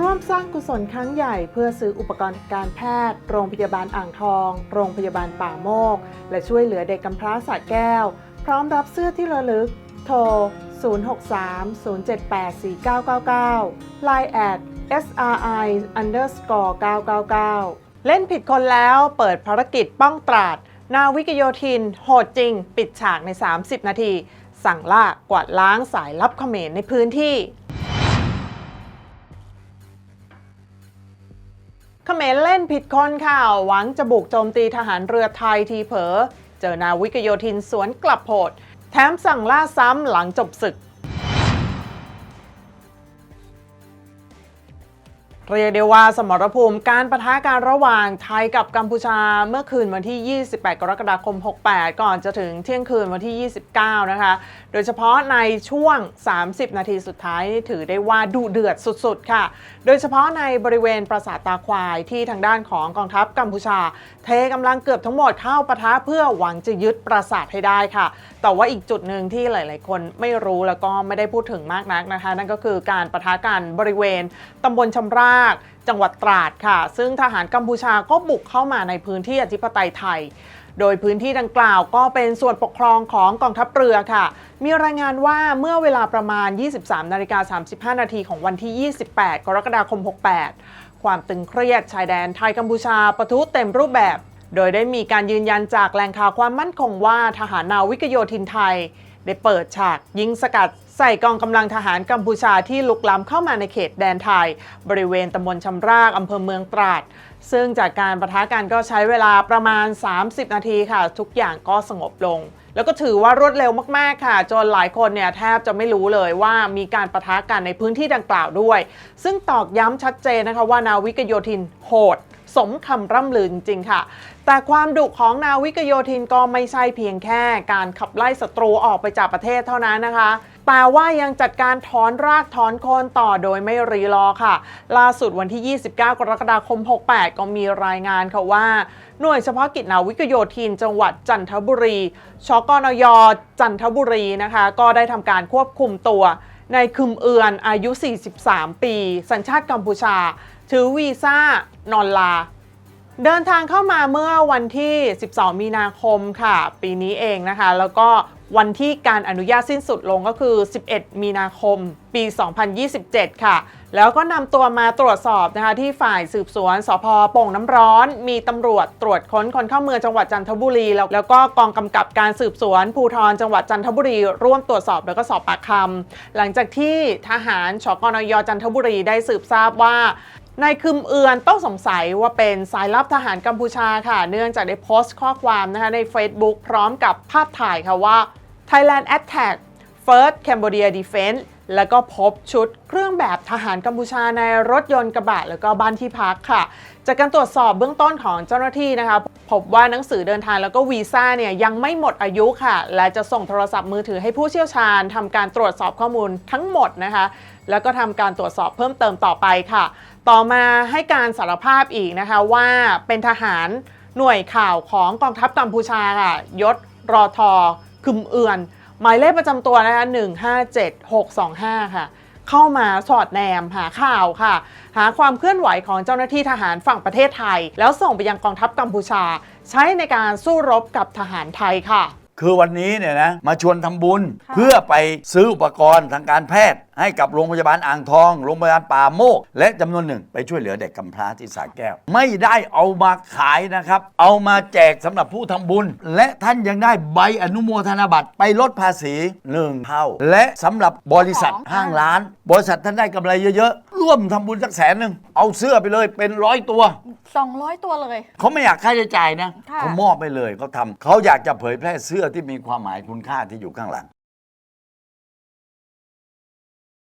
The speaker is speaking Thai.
ร่วมสร้างกุศลครั้งใหญ่เพื่อซื้ออุปกรณ์การแพทย์ โรงพยาบาลอ่างทอง โรงพยาบาลป่าโมก และช่วยเหลือเด็กกำพร้าสระแก้ว พร้อมรับเสื้อที่ระลึก โทร 063-078-4999 Line at SRI underscore 999 เล่นผิดคนแล้วเปิดภารกิจป้องตราด นาวิกโยธิน โหดจริง ปิดฉากใน 30 นาที สั่งล่ากวาดล้างสายลับเขมรในพื้นที่ เขมรเล่นผิดคนค่ะ หวังจะบุกโจมตีทหารเรือไทยทีเผลอเจอนาวิกโยธินสวนกลับโหด แถมสั่งล่าซ้ำหลังจบศึก เรียกได้ว่าสมรภูมิการประทะการระหว่างไทยกับกัมพูชาเมื่อคืนวันที่ 28 กรกฎาคม 68 ก่อนจะถึงเที่ยงคืนวันที่ 29 นะคะ โดยเฉพาะในช่วง 30 นาทีสุดท้ายนี่ถือได้ว่าดุเดือดสุดๆ ค่ะ โดยเฉพาะในบริเวณปราสาทตาควายที่ทางด้านของกองทัพกัมพูชา เทกำลังเกือบทั้งหมดเข้าปะทะเพื่อหวังจะยึดปราสาทให้ได้ค่ะ แต่ว่าอีกจุดหนึ่งที่หลาย ๆ คนไม่รู้แล้วก็ไม่ได้พูดถึงมากนักนะคะ นั่นก็คือการปะทะกันบริเวณตำบลชำรากจังหวัดตราดค่ะ ซึ่งทหารกัมพูชาก็บุกเข้ามาในพื้นที่อธิปไตยไทย โดยพื้นที่ดังกล่าวก็เป็นส่วนปกครองของกองทัพเรือค่ะ มีรายงานว่าเมื่อเวลาประมาณ 23นาฬิกา35 นาทีของวันที่ 28 กรกฎาคม 68 ความตึงเครียดชายแดนไทยกัมพูชาปะทุเต็มรูปแบบ โดยได้มีการยืนยันจากแหล่งข่าวความมั่นคงว่าทหารนาวิกโยธินไทย ได้เปิดฉากยิงสกัดใส่กองกำลังทหารกัมพูชาที่ลุกล้ำเข้ามาในเขตแดนไทย บริเวณตำบลชำรากอำเภอเมืองตราด ซึ่งจากการประทะกันก็ใช้เวลาประมาณ 30 นาทีค่ะ ทุกอย่างก็สงบลง แล้วก็ถือว่ารวดเร็วมากๆค่ะ จนหลายคนเนี่ยแทบจะไม่รู้เลยว่ามีการประทะกันในพื้นที่ดังกล่าวด้วย ซึ่งตอกย้ำชัดเจนนะคะว่านาวิกโยธินโหด สมคำร่ำลือจริงค่ะ แต่ความดุของนาวิกโยธินก็ไม่ใช่เพียงแค่การขับไล่ศัตรูออกไปจากประเทศเท่านั้นนะคะแต่ว่ายังจัดการถอนรากถอนโคนต่อโดยไม่รีรอค่ะ ล่าสุดวันที่ 29 กรกฎาคม 68 ก็มีรายงานค่ะว่า หน่วยเฉพาะกิจนาวิกโยธินจังหวัดจันทบุรีชกนยจันทบุรีนะคะ ก็ได้ทำการควบคุมตัว ในคึมเอือนอายุ 43 ปี สัญชาติกัมพูชา ถือวีซ่านอนลา เดินทางเข้ามาเมื่อวันที่ 12 มีนาคมค่ะ ปีนี้เองนะคะ แล้วก็วันที่การอนุญาตสิ้นสุดลงก็คือ 11 มีนาคม ปี 2027 ค่ะ แล้วก็นำตัวมาตรวจสอบนะคะที่ฝ่ายสืบสวนสพโป่งน้ำร้อน มีตำรวจตรวจค้นคนเข้าเมืองจังหวัดจันทบุรี แล้วแล้วก็กองกำกับการสืบสวนภูธรจังหวัดจันทบุรี ร่วมตรวจสอบแล้วก็สอบปากคำหลังจากที่ทหารชกนยจันทบุรีได้สืบทราบว่า นายคึมเอือนต้องสงสัยว่าเป็นสายลับทหารกัมพูชาค่ะ เนื่องจากได้โพสต์ข้อความนะคะใน Facebook พร้อมกับภาพถ่ายค่ะว่า Thailand Attack First Cambodia Defense แล้วก็พบชุดเครื่องแบบทหารกัมพูชาในรถยนต์กระบะแล้วก็บ้านที่พักค่ะ จากการตรวจสอบเบื้องต้นของเจ้าหน้าที่นะคะ พบว่าหนังสือเดินทางแล้วก็วีซ่าเนี่ยยังไม่หมดอายุค่ะ และจะส่งโทรศัพท์มือถือให้ผู้เชี่ยวชาญทำการตรวจสอบข้อมูลทั้งหมดนะคะ แล้วก็ทำการตรวจสอบเพิ่มเติมต่อไปค่ะ ต่อมาให้การสารภาพอีกนะคะว่าเป็นทหารหน่วยข่าวของกองทัพกัมพูชาค่ะยศรอทอคึมเอือน หมายเลขประจำตัวนะคะ157625 ค่ะ เข้ามาสอดแนมหาข่าวค่ะ หาความเคลื่อนไหวของเจ้าหน้าที่ทหารฝั่งประเทศไทย แล้วส่งไปยังกองทัพกัมพูชา ใช้ในการสู้รบกับทหารไทยค่ะ คือวันนี้เนี่ยนะมาชวนทำบุญค่ะเพื่อไปซื้ออุปกรณ์ทางการแพทย์ ให้กับโรงพยาบาลอ่างทอง โรงพยาบาลป่าโมก และจำนวนหนึ่งไปช่วยเหลือเด็กกำพร้าที่สาแก้ว ไม่ได้เอามาขายนะครับ เอามาแจกสำหรับผู้ทำบุญ และท่านยังได้ใบอนุโมทนาบัตรไปลดภาษีหนึ่งเท่า และสำหรับบริษัทของห้างร้าน บริษัทท่านได้กำไรเยอะๆ ร่วมทำบุญสักแสนหนึ่งเอาเสื้อไปเลยเป็นร้อยตัว 200 ตัวเลย เขาไม่อยากค่าใช้จ่ายนะค่ะ เขามอบไปเลยเขาทำเขาอยากจะเผยแพร่เสื้อที่มีความหมายคุณค่าที่อยู่ข้างหลัง